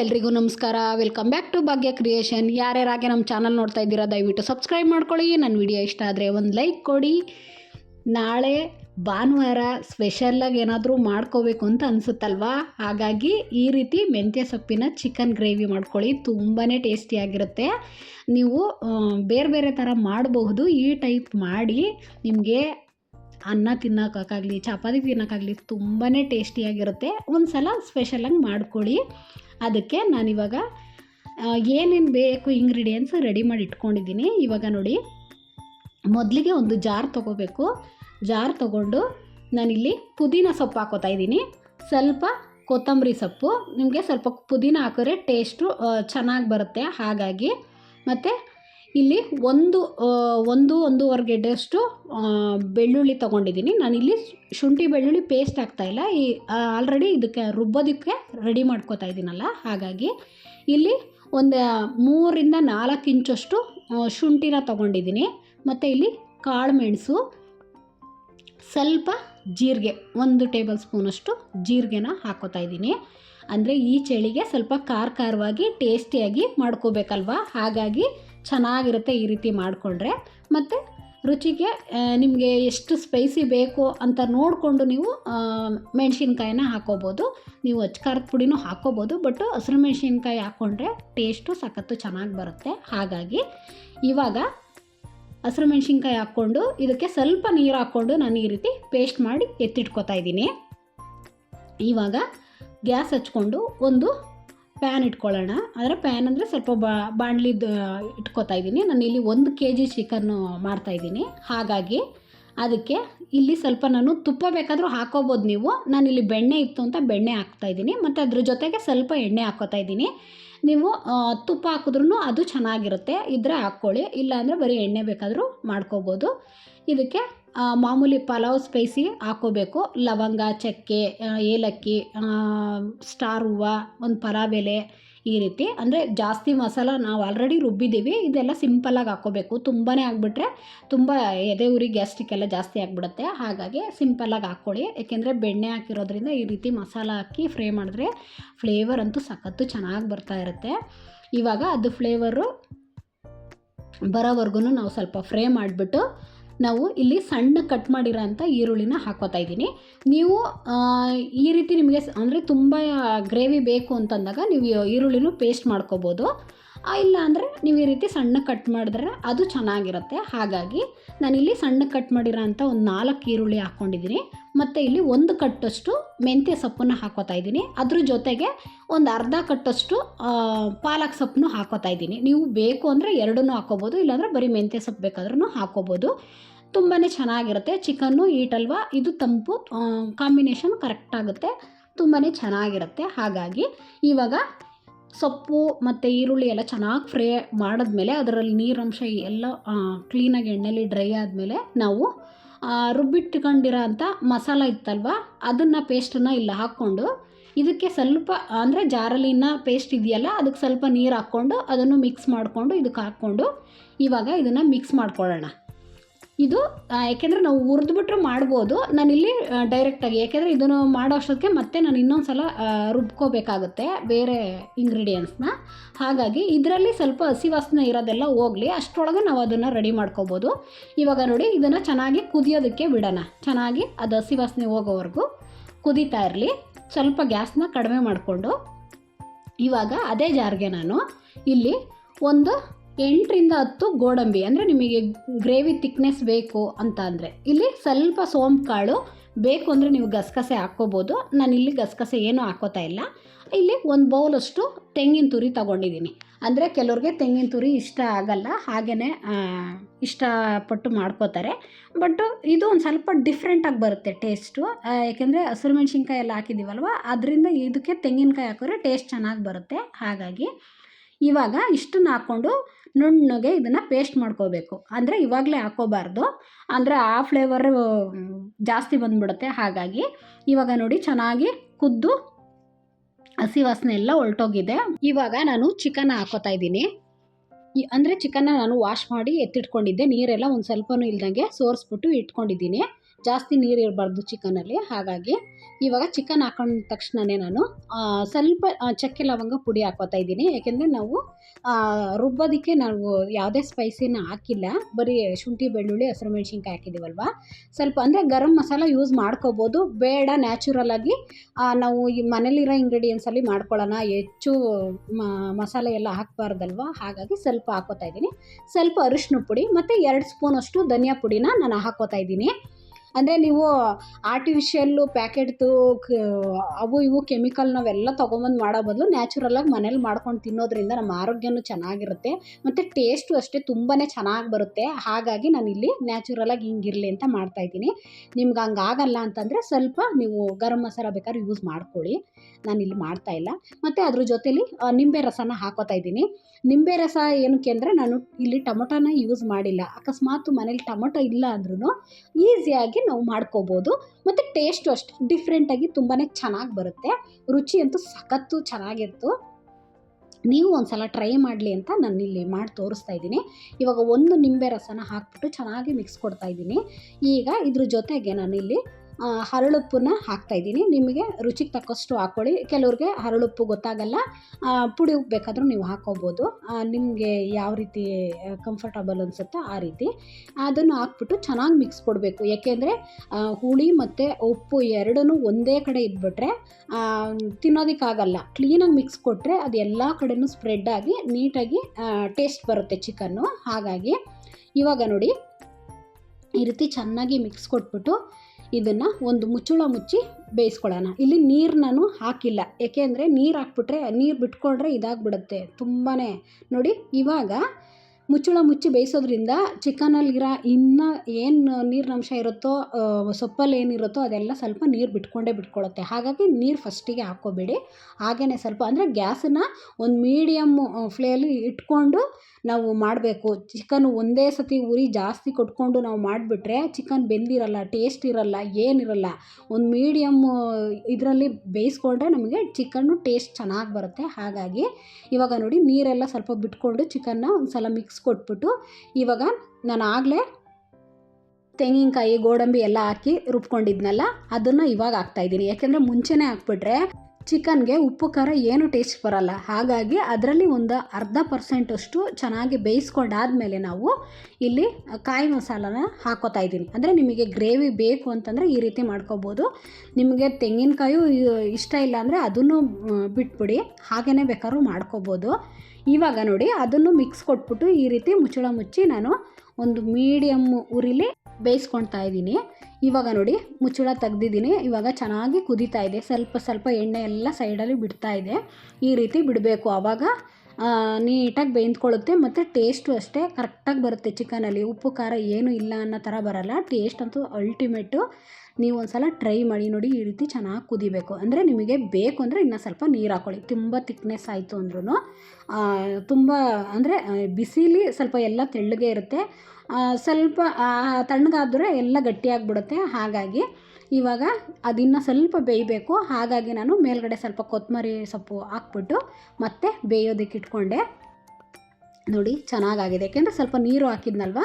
ಎಲ್ರಿಗೂ ನಮಸ್ಕಾರ. Welcome back to Bhagya creation ಯಾರ್ಯಾರಾಗೆ ನಮ್ಮ ಚಾನಲ್ ನೋಡ್ತಾ ಇದ್ದೀರಾ, ದಯವಿಟ್ಟು ಸಬ್ಸ್ಕ್ರೈಬ್ ಮಾಡ್ಕೊಳ್ಳಿ. ನನ್ನ ವಿಡಿಯೋ ಇಷ್ಟ ಆದರೆ ಒಂದು ಲೈಕ್ ಕೊಡಿ. ನಾಳೆ ಭಾನುವಾರ ಸ್ಪೆಷಲ್ಲಾಗಿ ಏನಾದರೂ ಮಾಡ್ಕೋಬೇಕು ಅಂತ ಅನಿಸುತ್ತಲ್ವಾ? ಹಾಗಾಗಿ ಈ ರೀತಿ ಮೆಂತ್ಯ ಸೊಪ್ಪಿನ ಚಿಕನ್ ಗ್ರೇವಿ ಮಾಡ್ಕೊಳ್ಳಿ. ತುಂಬಾ ಟೇಸ್ಟಿಯಾಗಿರುತ್ತೆ ನೀವು ಬೇರೆ ಬೇರೆ ಥರ ಮಾಡಬಹುದು. ಈ ಟೈಪ್ ಮಾಡಿ ನಿಮಗೆ ಅನ್ನ ತಿನ್ನೋಕ್ಕಾಗಲಿ ಚಪಾತಿ ತಿನ್ನೋಕ್ಕಾಗಲಿ ತುಂಬಾ ಟೇಸ್ಟಿಯಾಗಿರುತ್ತೆ ಒಂದು ಸಲ ಸ್ಪೆಷಲಾಗಿ ಮಾಡ್ಕೊಳ್ಳಿ. ಅದಕ್ಕೆ ನಾನಿವಾಗ ಏನೇನು ಬೇಕು ಇಂಗ್ರೀಡಿಯೆಂಟ್ಸ್ ರೆಡಿ ಮಾಡಿ ಇಟ್ಕೊಂಡಿದ್ದೀನಿ. ಇವಾಗ ನೋಡಿ, ಮೊದಲಿಗೆ ಒಂದು ಜಾರ್ ತೊಗೋಬೇಕು. ಜಾರ್ ತೊಗೊಂಡು ನಾನಿಲ್ಲಿ ಪುದೀನ ಸೊಪ್ಪು ಹಾಕೋತಾ ಇದ್ದೀನಿ. ಸ್ವಲ್ಪ ಕೊತ್ತಂಬರಿ ಸೊಪ್ಪು. ನಿಮಗೆ ಸ್ವಲ್ಪ ಪುದೀನ ಹಾಕಿದ್ರೆ ಟೇಸ್ಟು ಚೆನ್ನಾಗಿ ಬರುತ್ತೆ. ಹಾಗಾಗಿ ಮತ್ತು ಇಲ್ಲಿ ಒಂದು ಒಂದು, ಒಂದೂವರೆ ಗೆಡ್ಡೆಯಷ್ಟು ಬೆಳ್ಳುಳ್ಳಿ ತೊಗೊಂಡಿದ್ದೀನಿ. ನಾನಿಲ್ಲಿ ಶುಂಠಿ ಬೆಳ್ಳುಳ್ಳಿ ಪೇಸ್ಟ್ ಆಗ್ತಾಯಿಲ್ಲ ಈ ಆಲ್ರೆಡಿ ಇದಕ್ಕೆ ರುಬ್ಬೋದಕ್ಕೆ ರೆಡಿ ಮಾಡ್ಕೋತಾ ಇದ್ದೀನಲ್ಲ, ಹಾಗಾಗಿ ಇಲ್ಲಿ ಒಂದು ಮೂರಿಂದ ನಾಲ್ಕು ಇಂಚಷ್ಟು ಶುಂಠಿನ ತೊಗೊಂಡಿದ್ದೀನಿ. ಮತ್ತು ಇಲ್ಲಿ ಕಾಳು ಮೆಣಸು ಸ್ವಲ್ಪ ಜೀರಿಗೆ, ಒಂದು ಟೇಬಲ್ ಸ್ಪೂನಷ್ಟು ಜೀರಿಗೆನ ಹಾಕೋತಾ ಇದ್ದೀನಿ. ಅಂದರೆ ಈ ಚಳಿಗೆ ಸ್ವಲ್ಪ ಖಾರ ಖಾರವಾಗಿ ಟೇಸ್ಟಿಯಾಗಿ ಮಾಡ್ಕೋಬೇಕಲ್ವಾ? ಹಾಗಾಗಿ ಚೆನ್ನಾಗಿರುತ್ತೆ ಈ ರೀತಿ ಮಾಡಿಕೊಂಡ್ರೆ. ಮತ್ತು ರುಚಿಗೆ ನಿಮಗೆ ಎಷ್ಟು ಸ್ಪೈಸಿ ಬೇಕು ಅಂತ ನೋಡಿಕೊಂಡು ನೀವು ಮೆಣಸಿನ್ಕಾಯಿನ ಹಾಕೋಬೋದು. ನೀವು ಅಚ್ಕಾರದ ಪುಡಿನೂ ಹಾಕೋಬೋದು, ಬಟ್ ಹಸಿರು ಮೆಣಸಿನ್ಕಾಯಿ ಹಾಕ್ಕೊಂಡ್ರೆ ಟೇಸ್ಟು ಸಖತ್ತು ಚೆನ್ನಾಗಿ ಬರುತ್ತೆ. ಹಾಗಾಗಿ ಇವಾಗ ಹಸಿರು ಮೆಣಸಿನ್ಕಾಯಿ ಹಾಕ್ಕೊಂಡು ಇದಕ್ಕೆ ಸ್ವಲ್ಪ ನೀರು ಹಾಕ್ಕೊಂಡು ನಾನು ಈ ರೀತಿ ಪೇಸ್ಟ್ ಮಾಡಿ ಎತ್ತಿಟ್ಕೊತಾ ಇದ್ದೀನಿ. ಇವಾಗ ಗ್ಯಾಸ್ ಹಚ್ಕೊಂಡು ಒಂದು ಪ್ಯಾನ್ ಇಟ್ಕೊಳ್ಳೋಣ. ಆದರೆ ಪ್ಯಾನ್ ಅಂದರೆ ಸ್ವಲ್ಪ ಬಾ ಬಾಣಲಿದ್ದು ಇಟ್ಕೋತಾ ಇದ್ದೀನಿ. ನಾನು ಇಲ್ಲಿ ಒಂದು ಕೆ ಜಿ ಚಿಕನ್ನು ಮಾಡ್ತಾಯಿದ್ದೀನಿ ಹಾಗಾಗಿ ಅದಕ್ಕೆ ಇಲ್ಲಿ ಸ್ವಲ್ಪ ನಾನು ತುಪ್ಪ ಬೇಕಾದರೂ ಹಾಕೋಬೋದು ನೀವು. ನಾನು ಇಲ್ಲಿ ಬೆಣ್ಣೆ ಇತ್ತು ಅಂತ ಬೆಣ್ಣೆ ಹಾಕ್ತಾ ಇದ್ದೀನಿ. ಮತ್ತು ಅದ್ರ ಜೊತೆಗೆ ಸ್ವಲ್ಪ ಎಣ್ಣೆ ಹಾಕೋತಾ ಇದ್ದೀನಿ. ನೀವು ತುಪ್ಪ ಹಾಕಿದ್ರೂ ಅದು ಚೆನ್ನಾಗಿರುತ್ತೆ. ಇದ್ದರೆ ಹಾಕ್ಕೊಳ್ಳಿ. ಇಲ್ಲಾಂದರೆ ಬರೀ ಎಣ್ಣೆ ಬೇಕಾದರೂ ಮಾಡ್ಕೋಬೋದು. ಇದಕ್ಕೆ ಮಾಮೂಲಿ ಪಲಾವ್ ಸ್ಪೈಸಿ ಹಾಕೋಬೇಕು. ಲವಂಗ, ಚಕ್ಕೆ ಏಲಕ್ಕಿ ಸ್ಟಾರ್ ಹೂವು, ಒಂದು ಪಲಾವ್ ಎಲೆ ಈ ರೀತಿ. ಅಂದರೆ ಜಾಸ್ತಿ ಮಸಾಲ ನಾವು ಆಲ್ರೆಡಿ ರುಬ್ಬಿದ್ದೀವಿ ಇದೆಲ್ಲ ಸಿಂಪಲ್ಲಾಗಿ ಹಾಕ್ಕೋಬೇಕು ತುಂಬಾ ಆಗಿಬಿಟ್ರೆ ತುಂಬ ಎದೆ ಉರಿ ಗ್ಯಾಸ್ಟ್ರಿಕ್ ಎಲ್ಲ ಜಾಸ್ತಿ ಆಗಿಬಿಡುತ್ತೆ. ಹಾಗಾಗಿ ಸಿಂಪಲ್ಲಾಗಿ ಹಾಕ್ಕೊಳ್ಳಿ ಏಕೆಂದರೆ ಬೆಣ್ಣೆ ಹಾಕಿರೋದ್ರಿಂದ ಈ ರೀತಿ ಮಸಾಲ ಹಾಕಿ ಫ್ರೈ ಮಾಡಿದ್ರೆ ಫ್ಲೇವರ್ ಅಂತೂ ಸಖತ್ತು ಚೆನ್ನಾಗಿ ಬರ್ತಾ ಇರುತ್ತೆ. ಇವಾಗ ಅದು ಫ್ಲೇವರು ಬರೋವರೆಗೂ ನಾವು ಸ್ವಲ್ಪ ಫ್ರೈ ಮಾಡಿಬಿಟ್ಟು ನಾವು ಇಲ್ಲಿ ಸಣ್ಣ ಕಟ್ ಮಾಡಿರೋಂಥ ಈರುಳ್ಳಿನ ಹಾಕೋತಾ ಇದ್ದೀನಿ. ನೀವು ಈ ರೀತಿ ನಿಮಗೆ ಅಂದರೆ ತುಂಬ ಗ್ರೇವಿ ಬೇಕು ಅಂತಂದಾಗ ನೀವು ಈರುಳ್ಳಿನೂ ಪೇಸ್ಟ್ ಮಾಡ್ಕೋಬೋದು. ಇಲ್ಲ ಅಂದರೆ ನೀವು ಈ ರೀತಿ ಸಣ್ಣ ಕಟ್ ಮಾಡಿದ್ರೆ ಅದು ಚೆನ್ನಾಗಿರುತ್ತೆ. ಹಾಗಾಗಿ ನಾನಿಲ್ಲಿ ಸಣ್ಣ ಕಟ್ ಮಾಡಿರೋ ಅಂಥ ಒಂದು ನಾಲ್ಕು ಈರುಳ್ಳಿ ಹಾಕ್ಕೊಂಡಿದ್ದೀನಿ. ಮತ್ತು ಇಲ್ಲಿ ಒಂದು ಕಟ್ಟಷ್ಟು ಮೆಂತ್ಯ ಸೊಪ್ಪನ್ನು ಹಾಕೋತಾ ಇದ್ದೀನಿ. ಅದ್ರ ಜೊತೆಗೆ ಒಂದು ಅರ್ಧ ಕಟ್ಟಷ್ಟು ಪಾಲಕ್ ಸೊಪ್ಪನ್ನು ಹಾಕೋತಾ ಇದ್ದೀನಿ. ನೀವು ಬೇಕು ಅಂದರೆ ಎರಡನ್ನೂ ಹಾಕೋಬೋದು, ಇಲ್ಲಾಂದರೆ ಬರೀ ಮೆಂತ್ಯ ಸೊಪ್ಪು ಬೇಕಾದ್ರೂ ಹಾಕೋಬೋದು. ತುಂಬಾ ಚೆನ್ನಾಗಿರುತ್ತೆ. ಚಿಕನ್ನು ಈಟಲ್ವಾ ಇದು ತಂಪು ಕಾಂಬಿನೇಷನ್ ಕರೆಕ್ಟ್ ಆಗುತ್ತೆ. ತುಂಬಾ ಚೆನ್ನಾಗಿರುತ್ತೆ. ಹಾಗಾಗಿ ಇವಾಗ ಸೊಪ್ಪು ಮತ್ತು ಈರುಳ್ಳಿ ಎಲ್ಲ ಚೆನ್ನಾಗಿ ಫ್ರೈ ಮಾಡಿದ್ಮೇಲೆ ಅದರಲ್ಲಿ ನೀರಂಶ ಎಲ್ಲ ಕ್ಲೀನಾಗಿ ಎಣ್ಣೆಲಿ ಡ್ರೈ ಆದಮೇಲೆ ನಾವು ರುಬ್ಬಿಟ್ಕೊಂಡಿರೋ ಅಂಥ ಮಸಾಲ ಇತ್ತಲ್ವ, ಅದನ್ನು ಪೇಸ್ಟನ್ನು ಇಲ್ಲಿ ಹಾಕ್ಕೊಂಡು ಇದಕ್ಕೆ ಸ್ವಲ್ಪ, ಅಂದರೆ ಜಾರಲಿನ ಪೇಸ್ಟ್ ಇದೆಯಲ್ಲ, ಅದಕ್ಕೆ ಸ್ವಲ್ಪ ನೀರು ಹಾಕ್ಕೊಂಡು ಅದನ್ನು ಮಿಕ್ಸ್ ಮಾಡಿಕೊಂಡು ಇದಕ್ಕೆ ಹಾಕ್ಕೊಂಡು ಇವಾಗ ಇದನ್ನು ಮಿಕ್ಸ್ ಮಾಡ್ಕೊಳ್ಳೋಣ. ಇದು ಏಕೆಂದರೆ ನಾವು ಹುರಿದ್ಬಿಟ್ರೆ ಮಾಡ್ಬೋದು. ನಾನಿಲ್ಲಿ ಡೈರೆಕ್ಟಾಗಿ ಯಾಕೆಂದರೆ ಇದನ್ನು ಮಾಡೋ ಅಷ್ಟೊತ್ತಿಗೆ ಮತ್ತೆ ನಾನು ಇನ್ನೊಂದು ಸಲ ರುಬ್ಕೋಬೇಕಾಗುತ್ತೆ ಬೇರೆ ಇಂಗ್ರೀಡಿಯೆಂಟ್ಸ್ನ ಹಾಗಾಗಿ ಇದರಲ್ಲಿ ಸ್ವಲ್ಪ ಹಸಿ ವಾಸನೆ ಇರೋದೆಲ್ಲ ಹೋಗಲಿ, ಅಷ್ಟರೊಳಗೆ ನಾವು ಅದನ್ನು ರೆಡಿ ಮಾಡ್ಕೋಬೋದು. ಇವಾಗ ನೋಡಿ, ಇದನ್ನು ಚೆನ್ನಾಗಿ ಕುದಿಯೋದಕ್ಕೆ ಬಿಡೋಣ. ಚೆನ್ನಾಗಿ ಅದು ಹಸಿ ವಾಸನೆ ಹೋಗೋವರೆಗೂ ಕುದೀತಾ ಇರಲಿ. ಸ್ವಲ್ಪ ಗ್ಯಾಸ್ನ ಕಡಿಮೆ ಮಾಡಿಕೊಂಡು, ಇವಾಗ ಅದೇ ಜಾರ್ಗೆ ನಾನು ಇಲ್ಲಿ ಒಂದು ಎಂಟರಿಂದ ಹತ್ತು ಗೋಡಂಬಿ, ಅಂದರೆ ನಿಮಗೆ ಗ್ರೇವಿ ತಿಕ್ನೆಸ್ ಬೇಕು ಅಂತ ಅಂದರೆ. ಇಲ್ಲಿ ಸ್ವಲ್ಪ ಸೋಂಪು ಕಾಳು ಬೇಕು ಅಂದರೆ ನೀವು ಗಸಗಸೆ ಹಾಕ್ಕೋಬೋದು. ನಾನು ಇಲ್ಲಿ ಗಸಗಸೆ ಏನೂ ಹಾಕೋತಾ ಇಲ್ಲ. ಇಲ್ಲಿ ಒಂದು ಬೌಲಷ್ಟು ತೆಂಗಿನ ತುರಿ ತಗೊಂಡಿದ್ದೀನಿ ಅಂದರೆ ಕೆಲವ್ರಿಗೆ ತೆಂಗಿನ ತುರಿ ಇಷ್ಟ ಆಗಲ್ಲ ಹಾಗೆಯೇ ಇಷ್ಟಪಟ್ಟು ಮಾಡ್ಕೋತಾರೆ. ಬಟ್ ಇದು ಒಂದು ಸ್ವಲ್ಪ ಡಿಫ್ರೆಂಟಾಗಿ ಬರುತ್ತೆ ಟೇಸ್ಟು ಯಾಕೆಂದರೆ ಹಸಿರು ಮೆಣಸಿನ್ಕಾಯಿ ಎಲ್ಲ ಹಾಕಿದ್ದೀವಲ್ವ ಅದರಿಂದ ಇದಕ್ಕೆ ತೆಂಗಿನಕಾಯಿ ಹಾಕಿದ್ರೆ ಟೇಸ್ಟ್ ಚೆನ್ನಾಗಿ ಬರುತ್ತೆ. ಹಾಗಾಗಿ ಇವಾಗ ಇಷ್ಟನ್ನ ಹಾಕ್ಕೊಂಡು ನುಣ್ಣಗೆ ಇದನ್ನು ಪೇಸ್ಟ್ ಮಾಡ್ಕೋಬೇಕು. ಅಂದರೆ ಇವಾಗಲೇ ಹಾಕೋಬಾರ್ದು. ಅಂದರೆ ಆ ಫ್ಲೇವರು ಜಾಸ್ತಿ ಬಂದ್ಬಿಡುತ್ತೆ. ಹಾಗಾಗಿ ಇವಾಗ ನೋಡಿ ಚೆನ್ನಾಗಿ ಕುದ್ದು ಹಸಿ ವಾಸನೆ ಎಲ್ಲ ಹೊಲ್ಟೋಗಿದೆ. ಇವಾಗ ನಾನು ಚಿಕನ್ ಹಾಕೋತಾ ಇದ್ದೀನಿ. ಅಂದರೆ ಚಿಕನ್ನ ನಾನು ವಾಶ್ ಮಾಡಿ ಎತ್ತಿಟ್ಕೊಂಡಿದ್ದೆ. ನೀರೆಲ್ಲ ಒಂದು ಸ್ವಲ್ಪನೂ ಇಲ್ದಂಗೆ ಸೋರಿಸ್ಬಿಟ್ಟು ಇಟ್ಕೊಂಡಿದ್ದೀನಿ. ಜಾಸ್ತಿ ನೀರು ಇರಬಾರ್ದು ಚಿಕನಲ್ಲಿ. ಹಾಗಾಗಿ ಇವಾಗ ಚಿಕನ್ ಹಾಕೊಂಡ ತಕ್ಷಣವೇ ನಾನು ಸ್ವಲ್ಪ ಚಕ್ಕೆ ಲವಂಗ ಪುಡಿ ಹಾಕೋತಾ ಇದ್ದೀನಿ. ಯಾಕೆಂದರೆ ನಾವು ರುಬ್ಬೋದಕ್ಕೆ ನಾವು ಯಾವುದೇ ಸ್ಪೈಸಿನ ಹಾಕಿಲ್ಲ. ಬರೀ ಶುಂಠಿ, ಬೆಳ್ಳುಳ್ಳಿ, ಹಸಿರು ಮೆಣಸಿನ್ಕಾಯಿ ಹಾಕಿದ್ದೀವಲ್ವ ಸ್ವಲ್ಪ ಅಂದರೆ ಗರಂ ಮಸಾಲ ಯೂಸ್ ಮಾಡ್ಕೋಬೋದು. ಬೇಡ ನ್ಯಾಚುರಲ್ ಆಗಿ ನಾವು ಈ ಮನೇಲಿರೋ ಇಂಗ್ರೀಡಿಯೆಂಟ್ಸಲ್ಲಿ ಮಾಡ್ಕೊಳ್ಳೋಣ. ಹೆಚ್ಚು ಮಸಾಲೆ ಎಲ್ಲ ಹಾಕಬಾರ್ದಲ್ವ? ಹಾಗಾಗಿ ಸ್ವಲ್ಪ ಹಾಕೋತಾ ಇದ್ದೀನಿ. ಸ್ವಲ್ಪ ಅರಿಶಿನ ಪುಡಿ ಮತ್ತು ಎರಡು ಸ್ಪೂನಷ್ಟು ಧನಿಯಾ ಪುಡಿನ ನಾನು ಹಾಕೋತಾ ಇದ್ದೀನಿ. ಅಂದರೆ ನೀವು ಆರ್ಟಿಫಿಷಿಯಲ್ಲು ಪ್ಯಾಕೆಟ್ದು ಅವು ಇವು ಕೆಮಿಕಲ್ ನಾವೆಲ್ಲ ತೊಗೊಂಬಂದು ಮಾಡೋ ಬದಲು ನ್ಯಾಚುರಲಾಗಿ ಮನೇಲಿ ಮಾಡ್ಕೊಂಡು ತಿನ್ನೋದ್ರಿಂದ ನಮ್ಮ ಆರೋಗ್ಯನೂ ಚೆನ್ನಾಗಿರುತ್ತೆ ಮತ್ತು ಟೇಸ್ಟು ಅಷ್ಟೇ ತುಂಬಾ ಚೆನ್ನಾಗಿ ಬರುತ್ತೆ. ಹಾಗಾಗಿ ನಾನಿಲ್ಲಿ ನ್ಯಾಚುರಲಾಗಿ ಹಿಂಗಿರಲಿ ಅಂತ ಮಾಡ್ತಾಯಿದ್ದೀನಿ ನಿಮ್ಗೆ ಹಂಗಾಗಲ್ಲ ಅಂತಂದರೆ ಸ್ವಲ್ಪ ನೀವು ಗರಂ ಮಸಾಲ ಬೇಕಾದ್ರೆ ಯೂಸ್ ಮಾಡ್ಕೊಳ್ಳಿ. ನಾನಿಲ್ಲಿ ಮಾಡ್ತಾ ಇಲ್ಲ. ಮತ್ತು ಅದ್ರ ಜೊತೇಲಿ ನಿಂಬೆ ರಸನ ಹಾಕೋತಾ ಇದ್ದೀನಿ. ನಿಂಬೆ ರಸ ಏನಕ್ಕೆ ಅಂದರೆ ನಾನು ಇಲ್ಲಿ ಟೊಮೊಟೊನ ಯೂಸ್ ಮಾಡಿಲ್ಲ. ಅಕಸ್ಮಾತ್ ಮನೇಲಿ ಟೊಮೊಟೊ ಇಲ್ಲ ಅಂದ್ರೂ ಈಸಿಯಾಗಿ ನಾವು ಮಾಡ್ಕೋಬೋದು. ಮತ್ತು ಟೇಸ್ಟು ಅಷ್ಟೇ ಡಿಫ್ರೆಂಟಾಗಿ ತುಂಬಾ ಚೆನ್ನಾಗಿ ಬರುತ್ತೆ. ರುಚಿ ಅಂತೂ ಸಖತ್ತು ಚೆನ್ನಾಗಿತ್ತು. ನೀವು ಒಂದು ಸಲ ಟ್ರೈ ಮಾಡಲಿ ಅಂತ ನಾನು ಇಲ್ಲಿ ಮಾಡಿ ತೋರಿಸ್ತಾ ಇದ್ದೀನಿ. ಇವಾಗ ಒಂದು ನಿಂಬೆ ರಸನ ಹಾಕ್ಬಿಟ್ಟು ಚೆನ್ನಾಗಿ ಮಿಕ್ಸ್ ಕೊಡ್ತಾ ಇದ್ದೀನಿ. ಈಗ ಇದ್ರ ಜೊತೆಗೆ ನಾನಿಲ್ಲಿ ಹರಳುಪ್ಪನ್ನ ಹಾಕ್ತಾಯಿದ್ದೀನಿ ನಿಮಗೆ ರುಚಿಗೆ ತಕ್ಕಷ್ಟು ಹಾಕ್ಕೊಳ್ಳಿ ಕೆಲವ್ರಿಗೆ ಹರಳುಪ್ಪು ಗೊತ್ತಾಗಲ್ಲ. ಪುಡಿ ಉಪ್ಪು ಬೇಕಾದರೂ ನೀವು ಹಾಕ್ಕೋಬೋದು ನಿಮಗೆ ಯಾವ ರೀತಿ ಕಂಫರ್ಟಬಲ್ ಅನಿಸುತ್ತೋ ಆ ರೀತಿ. ಅದನ್ನು ಹಾಕ್ಬಿಟ್ಟು ಚೆನ್ನಾಗಿ ಮಿಕ್ಸ್ ಕೊಡಬೇಕು. ಯಾಕೆಂದರೆ ಹುಳಿ ಮತ್ತು ಉಪ್ಪು ಎರಡೂ ಒಂದೇ ಕಡೆ ಇದ್ಬಿಟ್ರೆ ತಿನ್ನೋದಕ್ಕಾಗಲ್ಲ. ಕ್ಲೀನಾಗಿ ಮಿಕ್ಸ್ ಕೊಟ್ಟರೆ ಅದು ಎಲ್ಲ ಕಡೆಯೂ ಸ್ಪ್ರೆಡ್ ಆಗಿ ನೀಟಾಗಿ ಟೇಸ್ಟ್ ಬರುತ್ತೆ ಚಿಕನ್ನು. ಹಾಗಾಗಿ ಇವಾಗ ನೋಡಿ, ಈ ರೀತಿ ಚೆನ್ನಾಗಿ ಮಿಕ್ಸ್ ಕೊಟ್ಬಿಟ್ಟು ಇದನ್ನು ಒಂದು ಮುಚ್ಚಳ ಮುಚ್ಚಿ ಬೇಯಿಸ್ಕೊಳ್ಳೋಣ. ಇಲ್ಲಿ ನೀರು ನಾನು ಹಾಕಿಲ್ಲ ಏಕೆಂದರೆ ನೀರು ಹಾಕ್ಬಿಟ್ರೆ, ನೀರು ಬಿಟ್ಕೊಂಡ್ರೆ ಇದಾಗ್ಬಿಡುತ್ತೆ. ತುಂಬಾ ನೋಡಿ, ಇವಾಗ ಮುಚ್ಚಳ ಮುಚ್ಚಿ ಬೇಯಿಸೋದ್ರಿಂದ ಚಿಕನಲ್ಲಿರೋ ಇನ್ನು ಏನು ನೀರಿನಂಶ ಇರುತ್ತೋ ಸೊಪ್ಪಲ್ಲಿ ಏನಿರುತ್ತೋ ಅದೆಲ್ಲ ಸ್ವಲ್ಪ ನೀರು ಬಿಟ್ಕೊಂಡೇ ಬಿಟ್ಕೊಳ್ಳುತ್ತೆ ಹಾಗಾಗಿ ನೀರು ಫಸ್ಟಿಗೆ ಹಾಕ್ಕೋಬೇಡಿ. ಹಾಗೆಯೇ ಸ್ವಲ್ಪ, ಅಂದರೆ ಗ್ಯಾಸನ್ನು ಒಂದು ಮೀಡಿಯಮ್ ಫ್ಲೇಲಿ ಇಟ್ಕೊಂಡು ನಾವು ಮಾಡಬೇಕು. ಚಿಕನ್ ಒಂದೇ ಸತಿ ಉರಿ ಜಾಸ್ತಿ ಕೊಟ್ಕೊಂಡು ನಾವು ಮಾಡಿಬಿಟ್ರೆ ಚಿಕನ್ ಬೆಂದಿರಲ್ಲ, ಟೇಸ್ಟ್ ಇರಲ್ಲ, ಏನಿರಲ್ಲ, ಒಂದು ಮೀಡಿಯಮ್ ಇದರಲ್ಲಿ ಬೇಯಿಸ್ಕೊಂಡ್ರೆ ನಮಗೆ ಚಿಕನ್ನು ಟೇಸ್ಟ್ ಚೆನ್ನಾಗಿ ಬರುತ್ತೆ. ಹಾಗಾಗಿ ಇವಾಗ ನೋಡಿ ನೀರೆಲ್ಲ ಸ್ವಲ್ಪ ಬಿಟ್ಕೊಂಡು ಚಿಕನ್ನ ಒಂದು ಸಲ ಮಿಕ್ಸ್ ಕೊಟ್ಬಿಟ್ಟು ಇವಾಗ ನಾನು ಆಗಲೇ ತೆಂಗಿನಕಾಯಿ, ಗೋಡಂಬಿ ಎಲ್ಲ ಹಾಕಿ ರುಬ್ಕೊಂಡಿದ್ನಲ್ಲ, ಅದನ್ನು ಇವಾಗ ಹಾಕ್ತಾಯಿದ್ದೀನಿ ಯಾಕೆಂದರೆ ಮುಂಚೆನೇ ಹಾಕ್ಬಿಟ್ರೆ ಚಿಕನ್ಗೆ ಉಪ್ಪು, ಖಾರ ಏನು ಟೇಸ್ಟ್ ಬರಲ್ಲ. ಹಾಗಾಗಿ ಅದರಲ್ಲಿ ಒಂದು ಅರ್ಧ ಪರ್ಸೆಂಟಷ್ಟು ಚೆನ್ನಾಗಿ ಬೇಯಿಸ್ಕೊಂಡಾದ್ಮೇಲೆ ನಾವು ಇಲ್ಲಿ ಕಾಯಿ ಮಸಾಲನ ಹಾಕೋತಾ ಇದ್ದೀನಿ. ಅಂದರೆ ನಿಮಗೆ ಗ್ರೇವಿ ಬೇಕು ಅಂತಂದರೆ ಈ ರೀತಿ ಮಾಡ್ಕೋಬೋದು. ನಿಮಗೆ ತೆಂಗಿನಕಾಯು ಇಷ್ಟ ಇಲ್ಲ ಅಂದರೆ ಅದನ್ನು ಬಿಟ್ಬಿಡಿ. ಹಾಗೇ ಬೇಕಾದ್ರೂ ಮಾಡ್ಕೋಬೋದು. ಇವಾಗ ನೋಡಿ ಅದನ್ನು ಮಿಕ್ಸ್ ಕೊಟ್ಬಿಟ್ಟು ಈ ರೀತಿ ಮುಚ್ಚಳ ಮುಚ್ಚಿ ನಾನು ಒಂದು ಮೀಡಿಯಮ್ ಉರಿಲಿ ಬೇಯಿಸ್ಕೊಳ್ತಾ ಇದ್ದೀನಿ. ಇವಾಗ ನೋಡಿ, ಮುಚ್ಚಳ ತೆಗ್ದಿದ್ದೀನಿ. ಇವಾಗ ಚೆನ್ನಾಗಿ ಕುದೀತಾ ಇದೆ. ಸ್ವಲ್ಪ ಸ್ವಲ್ಪ ಎಣ್ಣೆ ಎಲ್ಲ ಸೈಡಲ್ಲಿ ಬಿಡ್ತಾ ಇದೆ. ಈ ರೀತಿ ಬಿಡಬೇಕು. ಆವಾಗ ನೀಟಾಗಿ ಬೇಯ್ದುಕೊಳ್ಳುತ್ತೆ ಮತ್ತು ಟೇಸ್ಟು ಅಷ್ಟೇ ಕರೆಕ್ಟಾಗಿ ಬರುತ್ತೆ ಚಿಕನಲ್ಲಿ. ಉಪ್ಪು, ಖಾರ ಏನೂ ಇಲ್ಲ ಅನ್ನೋ ಥರ ಬರಲ್ಲ. ಟೇಸ್ಟ್ ಅಂತೂ ಅಲ್ಟಿಮೇಟು ನೀವು ಒಂದು ಸಲ ಟ್ರೈ ಮಾಡಿ ನೋಡಿ ಈ ರೀತಿ ಚೆನ್ನಾಗಿ ಕುದಿಬೇಕು. ಅಂದರೆ ನಿಮಗೆ ಬೇಕು ಅಂದರೆ ಇನ್ನೂ ಸ್ವಲ್ಪ ನೀರು ಹಾಕ್ಕೊಳ್ಳಿ ತುಂಬ ತಿಕ್ನೆಸ್ ಆಯಿತು ಅಂದ್ರೂ ತುಂಬ ಅಂದರೆ ಬಿಸಿಲಿ ಸ್ವಲ್ಪ ಎಲ್ಲ ತೆಳ್ಳಗೆ ಇರುತ್ತೆ. ಸ್ವಲ್ಪ ತಣ್ಣಗಾದ್ರೆ ಎಲ್ಲ ಗಟ್ಟಿಯಾಗಿಬಿಡುತ್ತೆ. ಹಾಗಾಗಿ ಇವಾಗ ಅದಿನ್ನೂ ಸ್ವಲ್ಪ ಬೇಯಬೇಕು. ಹಾಗಾಗಿ ನಾನು ಮೇಲ್ಗಡೆ ಸ್ವಲ್ಪ ಕೊತ್ತಂಬರಿ ಸೊಪ್ಪು ಹಾಕ್ಬಿಟ್ಟು ಮತ್ತೆ ಬೇಯೋದಕ್ಕೆ ಇಟ್ಕೊಂಡೆ. ನೋಡಿ, ಚೆನ್ನಾಗಾಗಿದೆ. ಯಾಕೆಂದರೆ ಸ್ವಲ್ಪ ನೀರು ಹಾಕಿದ್ನಲ್ವ?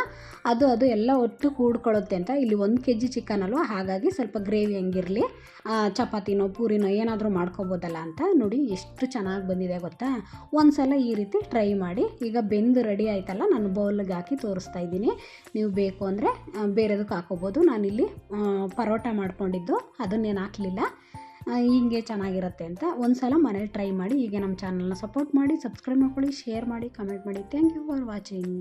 ಅದು ಅದು ಎಲ್ಲ ಒಟ್ಟು ಕೂಡ್ಕೊಳ್ಳುತ್ತೆ ಅಂತ. ಇಲ್ಲಿ ಒಂದು ಕೆ ಜಿ ಚಿಕನ್ ಅಲ್ವ? ಹಾಗಾಗಿ ಸ್ವಲ್ಪ ಗ್ರೇವಿ ಹೆಂಗಿರಲಿ. ಚಪಾತಿನೋ ಪೂರಿನೋ ಏನಾದರೂ ಮಾಡ್ಕೊಬೋದಲ್ಲ ಅಂತ. ನೋಡಿ, ಎಷ್ಟು ಚೆನ್ನಾಗಿ ಬಂದಿದೆ ಗೊತ್ತಾ? ಒಂದು ಸಲ ಈ ರೀತಿ ಟ್ರೈ ಮಾಡಿ. ಈಗ ಬೆಂದು ರೆಡಿ ಆಯ್ತಲ್ಲ, ನಾನು ಬೌಲ್ಗೆ ಹಾಕಿ ತೋರಿಸ್ತಾ ಇದ್ದೀನಿ. ನೀವು ಬೇಕು ಅಂದರೆ ಬೇರೆದಕ್ಕೆ ಹಾಕೋಬೋದು. ನಾನಿಲ್ಲಿ ಪರೋಟ ಮಾಡ್ಕೊಂಡಿದ್ದು. ಅದನ್ನೇನು ಹಾಕಲಿಲ್ಲ. ಹಿಂಗೆ ಚೆನ್ನಾಗಿರುತ್ತೆ ಅಂತ ಒಂದು ಸಲ ಮನೇಲಿ ಟ್ರೈ ಮಾಡಿ ಹೀಗೆ ನಮ್ಮ ಚಾನಲ್ನ ಸಪೋರ್ಟ್ ಮಾಡಿ ಸಬ್ಸ್ಕ್ರೈಬ್ ಮಾಡ್ಕೊಳ್ಳಿ ಶೇರ್ ಮಾಡಿ ಕಮೆಂಟ್ ಮಾಡಿ. Thank you for watching